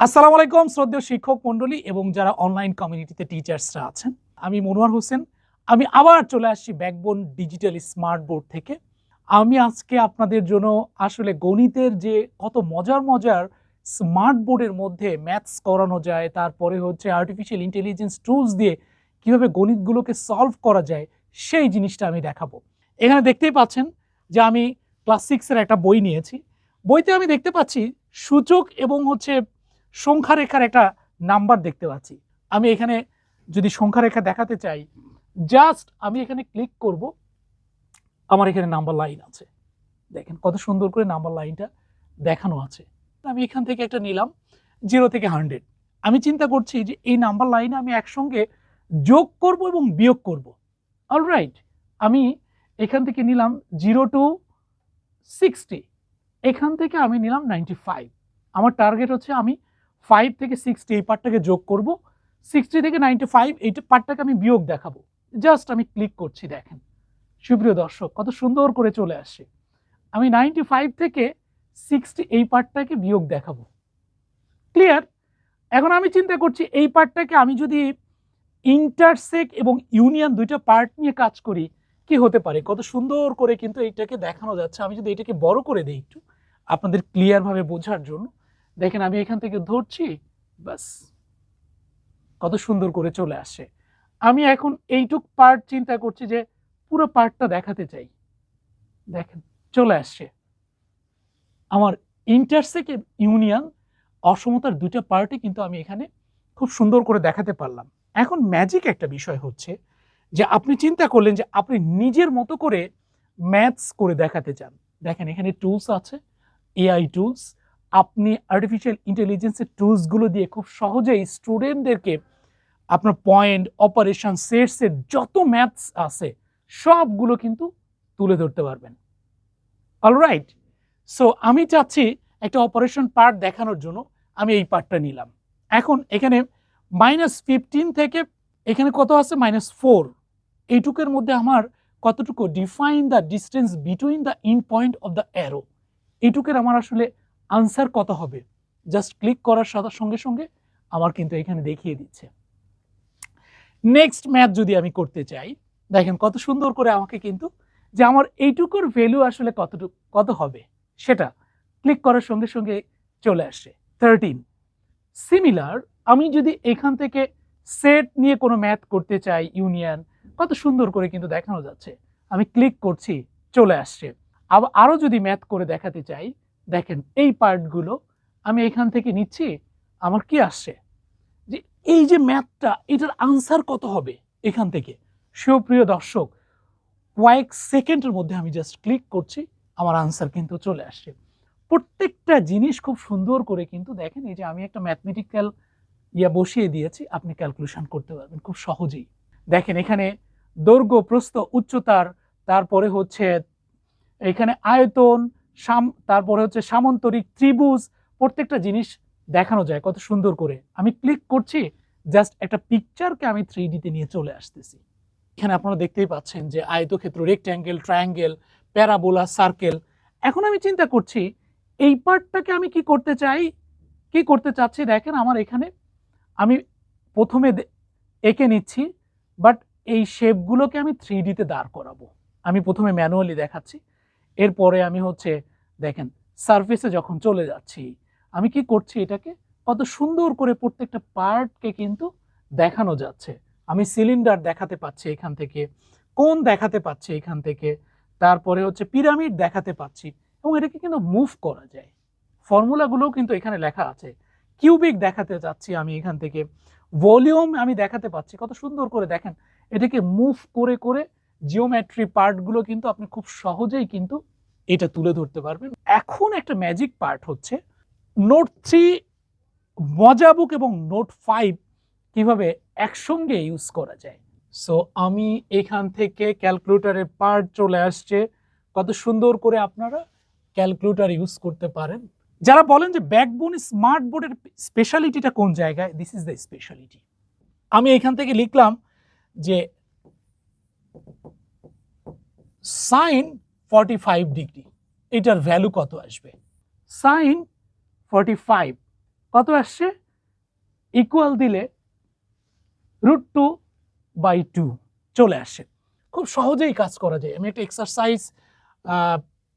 আসসালামু আলাইকুম, শ্রদ্ধেয় শিক্ষক মণ্ডলী এবং যারা অনলাইন কমিউনিটিতে টিচার্সরা আছেন। আমি মনোয়ার হোসেন। আমি আবার চলে আসছি ব্যাকবোন ডিজিটাল স্মার্ট বোর্ড থেকে। আমি আজকে আপনাদের জন্য আসলে গণিতের যে কত মজার মজার স্মার্ট বোর্ডের মধ্যে ম্যাথস করানো যায়, তারপরে হচ্ছে আর্টিফিশিয়াল ইন্টেলিজেন্স টুলস দিয়ে কীভাবে গণিতগুলোকে সলভ করা যায়, সেই জিনিসটা আমি দেখাবো। এখানে দেখতেই পাচ্ছেন যে আমি ক্লাস সিক্সের একটা বই নিয়েছি। বইতে আমি দেখতে পাচ্ছি সূচক এবং হচ্ছে সংখ্যা রেখার একটা নাম্বার দেখতে পাচ্ছি। আমি এখানে যদি সংখ্যা রেখা দেখাতে চাই জাস্ট আমি এখানে ক্লিক করব, আমার এখানে নাম্বার লাইন আছে। দেখেন কত সুন্দর করে নাম্বার লাইনটা দেখানো আছে। আমি এখান থেকে একটা নিলাম জিরো থেকে হান্ড্রেড আমি চিন্তা করছি যে এই নাম্বার লাইনে আমি একসঙ্গে যোগ করব এবং বিয়োগ করব। অলরাইট আমি এখান থেকে নিলাম জিরো টু সিক্সটি এখান থেকে আমি নিলাম নাইনটি ফাইভ আমার টার্গেট হচ্ছে আমি ফাইভ থেকে সিক্সটি এই পার্টটাকে যোগ করব। সিক্সটি থেকে নাইনটি ফাইভ এই পার্টটাকে আমি বিয়োগ দেখাবো। জাস্ট আমি ক্লিক করছি, দেখেন। সুপ্রিয় দর্শক, কত সুন্দর করে চলে আসছে। আমি নাইনটি ফাইভ থেকে সিক্সটি এই পার্টটাকে বিয়োগ দেখাবো। ক্লিয়ার এখন আমি চিন্তা করছি, এই পার্টটাকে আমি যদি ইন্টারসেক এবং ইউনিয়ন দুইটা পার্ট নিয়ে কাজ করি, কি হতে পারে? কত সুন্দর করে কিন্তু এইটাকে দেখানো যাচ্ছে। আমি যদি এটাকে বড় করে দিই একটু, আপনাদের ক্লিয়ারভাবে বোঝার জন্য। দেখেন আমি এখান থেকে ধরছি বাস কত সুন্দর করে চলে আসে। আমি এখন এইটুক পার্ট চিন্তা করছি যে পুরো পার্টটা দেখাতে চাই। দেখেন, চলে আসছে আমার ইন্টারসেক ইউনিয়ন অসমতার দুটো পার্টই কিন্তু আমি এখানে খুব সুন্দর করে দেখাতে পারলাম। এখন ম্যাজিক একটা বিষয় হচ্ছে যে আপনি চিন্তা করলেন যে আপনি নিজের মতো করে ম্যাথস করে দেখাতে চান। দেখেন এখানে টুলস আছে এআই টুলস আপনি আর্টিফিশিয়াল ইন্টেলিজেন্সের টুলসগুলো দিয়ে খুব সহজেই স্টুডেন্টদেরকে আপনার পয়েন্ট অপারেশন সেটসের যত ম্যাথস আছে, সবগুলো কিন্তু তুলে ধরতে পারবেন। অলরাইট সো আমি চাচ্ছি একটা অপারেশন পার্ট দেখানোর জন্য আমি এই পার্টটা নিলাম। এখন এখানে মাইনাস ফিফটিন থেকে এখানে কত আছে? মাইনাস ফোর এইটুকের মধ্যে আমার কতটুকু? Define the distance between the in point of the arrow এইটুকের আমার আসলে আনসার কত হবে? জাস্ট ক্লিক করার সঙ্গে সঙ্গে আমার কিন্তু এখানে দেখিয়ে দিচ্ছে। নেক্সট ম্যাথ যদি আমি করতে চাই, দেখেন কত সুন্দর করে আমাকে কিন্তু যে আমার এইটুকুর ভ্যালু আসলে কতটুকু, কত হবে? সেটা ক্লিক করার সঙ্গে সঙ্গে চলে আসে। থার্টিন সিমিলার আমি যদি এখান থেকে সেট নিয়ে কোনো ম্যাথ করতে চাই ইউনিয়ন কত সুন্দর করে কিন্তু দেখানো যাচ্ছে। আমি ক্লিক করছি, চলে আসছে। আবার আরও যদি ম্যাথ করে দেখাতে চাই দেখেন, এই পার্টগুলো আমি এখান থেকে নিচ্ছি, আমার কি আসছে? যে এই যে ম্যাথটা, এটার আনসার কত হবে এখান থেকে? সুপ্রিয় দর্শক, কয়েক সেকেন্ডের মধ্যে আমি জাস্ট ক্লিক করছি, আমার আনসার কিন্তু চলে আসছে। প্রত্যেকটা জিনিস খুব সুন্দর করে কিন্তু দেখেন, এই যে আমি একটা ম্যাথমেটিক্যাল ইয়া বসিয়ে দিয়েছি, আপনি ক্যালকুলেশন করতে পারবেন খুব সহজেই। দেখেন, এখানে দৈর্ঘ্য, প্রস্থ, উচ্চতার, তারপরে হচ্ছে, এখানে আয়তন সাম, তারপরে হচ্ছে সামন্তরিক ত্রিভুজ, প্রত্যেকটা জিনিস দেখানো যায় কত সুন্দর করে। আমি ক্লিক করছি জাস্ট একটা পিকচারকে আমি থ্রি ডিতে নিয়ে চলে আসতেছি। এখানে আপনারা দেখতেই পাচ্ছেন যে আয়তক্ষেত্র রেক্ট্যাঙ্গেল ট্রায়াঙ্গেল প্যারাবোলা সার্কেল এখন আমি চিন্তা করছি, এই পার্টটাকে আমি কি করতে চাই? কি করতে চাচ্ছি? দেখেন আমার এখানে আমি প্রথমে এঁকে নিচ্ছি বাট এই শেপগুলোকে আমি থ্রি ডিতে দাঁড় করাবো। আমি প্রথমে ম্যানুয়ালি দেখাচ্ছি। এরপরে আমি হচ্ছে, দেখেন সারফেসে যখন চলে যাচ্ছি, আমি কি করছি এটাকে? কত সুন্দর করে প্রত্যেকটা পার্টকে কিন্তু দেখানো যাচ্ছে। আমি সিলিন্ডার দেখাতে পাচ্ছি এখান থেকে কোন দেখাতে পাচ্ছি এখান থেকে, তারপরে হচ্ছে পিরামিড দেখাতে পাচ্ছি এবং এটাকে কিন্তু মুভ করা যায়। ফর্মুলাগুলোও কিন্তু এখানে লেখা আছে। কিউবিক দেখাতে চাচ্ছি আমি এখান থেকে ভলিউম আমি দেখাতে পাচ্ছি। কত সুন্দর করে দেখেন, এটাকে মুভ করে করে জিওমেট্রি পার্টগুলো কিন্তু আপনি খুব সহজেই কিন্তু এটা তুলে ধরতে পারবেন। এখন একটা ম্যাজিক পার্ট হচ্ছে নোট থ্রি মজাবুক এবং নোট ফাইভ কীভাবে একসঙ্গে ইউজ করা যায়। সো আমি এখান থেকে ক্যালকুলেটারের পার্ট চলে আসছে। কত সুন্দর করে আপনারা ক্যালকুলেটার ইউজ করতে পারেন। যারা বলেন যে ব্যাকবোন স্মার্ট বোর্ডের স্পেশালিটিটা কোন জায়গায় দিস ইজ দ্য স্পেশালিটি আমি এখান থেকে লিখলাম যে সাইন ফর্টি ফাইভ ডিগ্রি, এটার ভ্যালু কত আসবে? সাইন ফর্টি ফাইভ কত আসছে? ইকুয়াল দিলে রুট টু বাই টু চলে আসে। খুব সহজেই কাজ করা যায়। আমি একটা এক্সারসাইজ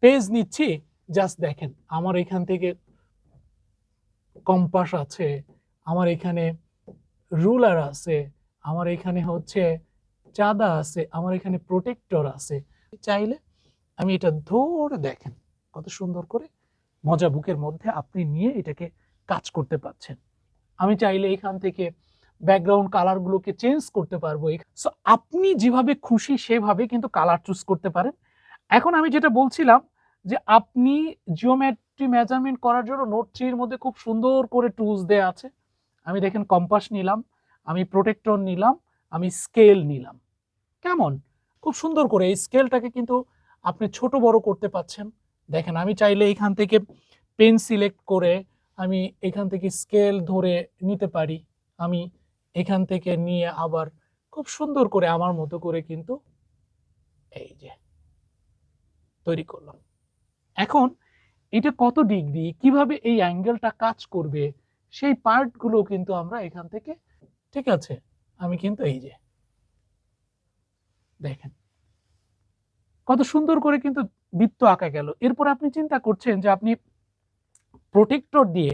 পেজ নিচ্ছি। জাস্ট দেখেন, আমার এখান থেকে কম্পাস আছে, আমার এখানে রুলার আছে, আমার এখানে হচ্ছে চাঁদা আছে, আমার এখানে প্রোটেক্টর আছে। চাইলে, আমি এটা ধরে দেখেন কত সুন্দর করে মজা বুকের মধ্যে আপনি নিয়ে এটাকে কাজ করতে পারছেন। আমি চাইলে এখান থেকে ব্যাকগ্রাউন্ড কালারগুলোকে চেঞ্জ করতে পারব। সো আপনি যেভাবে খুশি সেভাবে কিন্তু কালার চুজ করতে পারেন। এখন আমি যেটা বলছিলাম যে, আপনি জিওমেট্রি মেজারমেন্ট করার জন্য নোট থ্রির মধ্যে খুব সুন্দর করে টুলস দেয়া আছে। আমি দেখেন কম্পাস নিলাম, আমি প্রোটেক্টর নিলাম, আমি স্কেল নিলাম। কেমন? খুব সুন্দর করে এই স্কেলটাকে কিন্তু আপনি ছোট বড় করতে পাচ্ছেন। দেখেন, আমি চাইলে এখান থেকে পেন সিলেক্ট করে আমি এখান থেকে স্কেল ধরে নিতে পারি। আমি এখান থেকে নিয়ে আবার খুব সুন্দর করে আমার মতো করে কিন্তু এই যে তৈরি করলাম। এখন এটা কত ডিগ্রি, কীভাবে এই অ্যাঙ্গেলটা কাজ করবে, সেই পার্টগুলো কিন্তু আমরা এখান থেকে, ঠিক আছে, আমি কিন্তু এই যে দেখেন। কত সুন্দর করে কিন্তু বৃত্ত আঁকা গেল। এরপর আপনি চিন্তা করছেন যে আপনি প্রোটেক্টর দিয়ে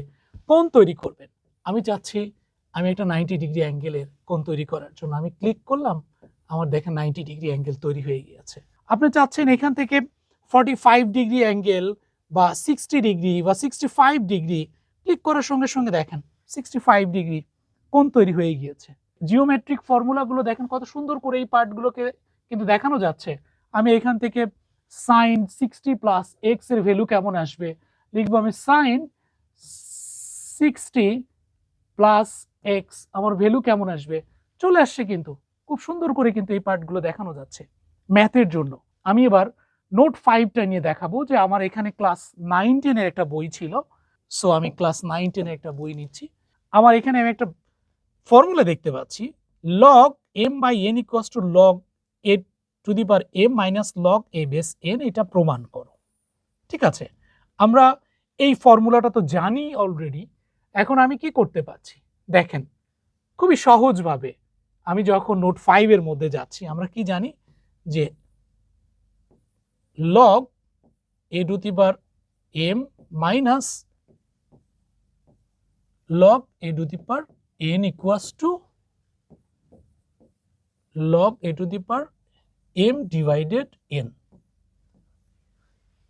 কোন তৈরি করবেন। আমি চাচ্ছি আমি একটা নাইনটি ডিগ্রি অ্যাঙ্গেলের কোন তৈরি করার জন্য। আমি ক্লিক করলাম, আমার দেখেন নাইনটি ডিগ্রি অ্যাঙ্গেল তৈরি হয়ে গিয়েছে। আপনি চাচ্ছেন এখান থেকে ফর্টি ফাইভ ডিগ্রি অ্যাঙ্গেল বা সিক্সটি ডিগ্রি বা সিক্সটি ফাইভ ডিগ্রি ক্লিক করার সঙ্গে সঙ্গে দেখেন সিক্সটি ফাইভ ডিগ্রি কোন তৈরি হয়ে গিয়েছে। জিওমেট্রিক ফর্মুলাগুলো দেখেন কত সুন্দর করে এই পার্টগুলোকে কিন্তু দেখানো যাচ্ছে, আমি এখান থেকে সাইন সিক্সটি প্লাস এক্সের ভ্যালু কেমন আসবে? লিখব আমি সাইন সিক্সটি প্লাস এক্স আমার ভ্যালু কেমন আসবে? চলে আসছে কিন্তু, খুব সুন্দর করে কিন্তু এই পার্টগুলো দেখানো যাচ্ছে ম্যাথের জন্য। আমি এবার নোট ফাইভটা নিয়ে দেখাবো যে আমার এখানে ক্লাস নাইন টেনের একটা বই ছিল সো আমি ক্লাস নাইন টেনের একটা বই নিচ্ছি। আমার এখানে আমি একটা ফর্মুলা দেখতে পাচ্ছি log m by n equals to log a to the power m minus log a base n এটা প্রমাণ করো। ঠিক আছে? আমরা এই ফর্মুলাটা তো জানি অলরেডি এখন আমি কি করতে পারছি? দেখেন, খুবই সহজভাবে আমি যখন নোট ফাইভের মধ্যে যাচ্ছি, আমরা কি জানি যে log a to the power m minus log a to the power n equals to log a to the power m divided n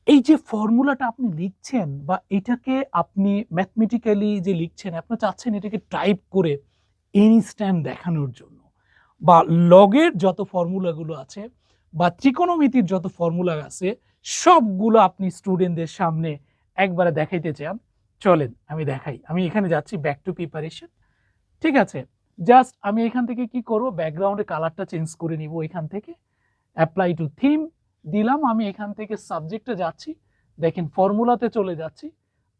এই যে ফর্মুলাটা আপনি লিখছেন বা এটাকে আপনি ম্যাথমেটিক্যালি যে লিখছেন, আপনি চাচ্ছেন এটাকে টাইপ করে ইনস্ট্যান্ট দেখানোর জন্য বা লগের যত ফর্মুলাগুলো আছে বা ত্রিকোণমিতির যত ফর্মুলা আছে, সবগুলো আপনি স্টুডেন্টদের সামনে একবারে দেখাইতে চান। চলেন, আমি দেখাই। আমি এখানে যাচ্ছি ব্যাক টু প্রিপারেশন ঠিক আছে? জাস্ট আমি এখান থেকে কি করব? ব্যাকগ্রাউন্ডে কালারটা চেঞ্জ করে নিব এখান থেকে। অ্যাপ্লাই টু থিম দিলাম, আমি এখান থেকে সাবজেক্টে যাচ্ছি। দেখেন ফর্মুলাতে চলে যাচ্ছি।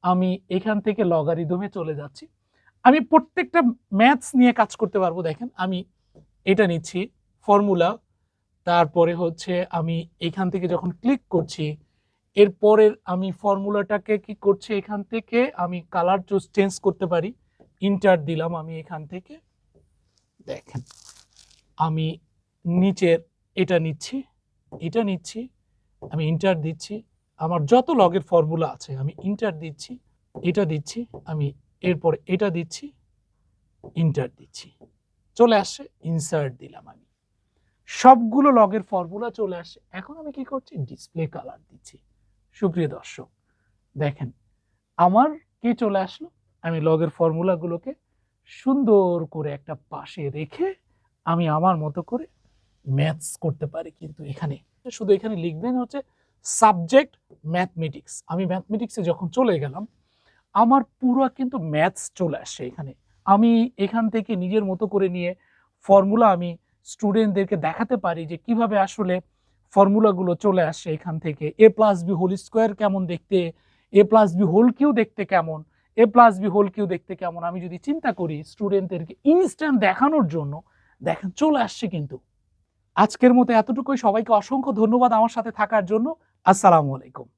আমি এখান থেকে লগারিদমে চলে যাচ্ছি। আমি প্রত্যেকটা ম্যাথস নিয়ে কাজ করতে পারব, দেখেন। আমি এটা নিচ্ছি ফর্মুলা তারপরে হচ্ছে আমি এখান থেকে যখন ক্লিক করছি, এরপরের আমি ফর্মুলাটাকে কি করছি? এখান থেকে আমি কালার চুজ চেঞ্জ করতে পারি। ইন্টার দিলাম আমি এখান থেকে। দেখেন। আমি নিচের এটা নিচ্ছি এটা নিচ্ছি, আমি ইন্টার দিচ্ছি, আমার যত লগের ফর্মুলা আছে আমি ইন্টার দিচ্ছি, এটা দিচ্ছি, আমি এরপর এটা দিচ্ছি ইন্টার দিচ্ছি। চলে আসছে ইনসার্ট দিলাম আমি। সবগুলো লগের ফর্মুলা চলে আসছে এখন আমি কি করছি? ডিসপ্লে কালার দিচ্ছি। সুপ্রিয় দর্শক, দেখেন, আমার কি চলে আসলো? আমি লগের ফর্মুলাগুলোকে সুন্দর করে একটা পাশে রেখে আমি আমার মতো করে ম্যাথস করতে পারি কিন্তু এখানে। শুধু এখানে লিখবেন হচ্ছে সাবজেক্ট ম্যাথমেটিক্স আমি ম্যাথমেটিক্সে যখন চলে গেলাম, আমার পুরো কিন্তু ম্যাথস চলে আসছে এখানে। আমি এখান থেকে নিজের মতো করে নিয়ে ফর্মুলা আমি স্টুডেন্টদেরকে দেখাতে পারি যে কীভাবে আসলে ফর্মুলাগুলো চলে আসছে এখান থেকে। A plus b whole square কেমন দেখতে? A plus b whole cube দেখতে কেমন? A plus b whole cube দেখতে কেমন? আমি যদি চিন্তা করি স্টুডেন্টদেরকে ইনস্ট্যান্ট দেখানোর জন্য, দেখেন চলে আসছে কিন্তু। আজকের মতো এতটুকুই। সবাইকে অসংখ্য ধন্যবাদ আমার সাথে থাকার জন্য। আসসালামু আলাইকুম।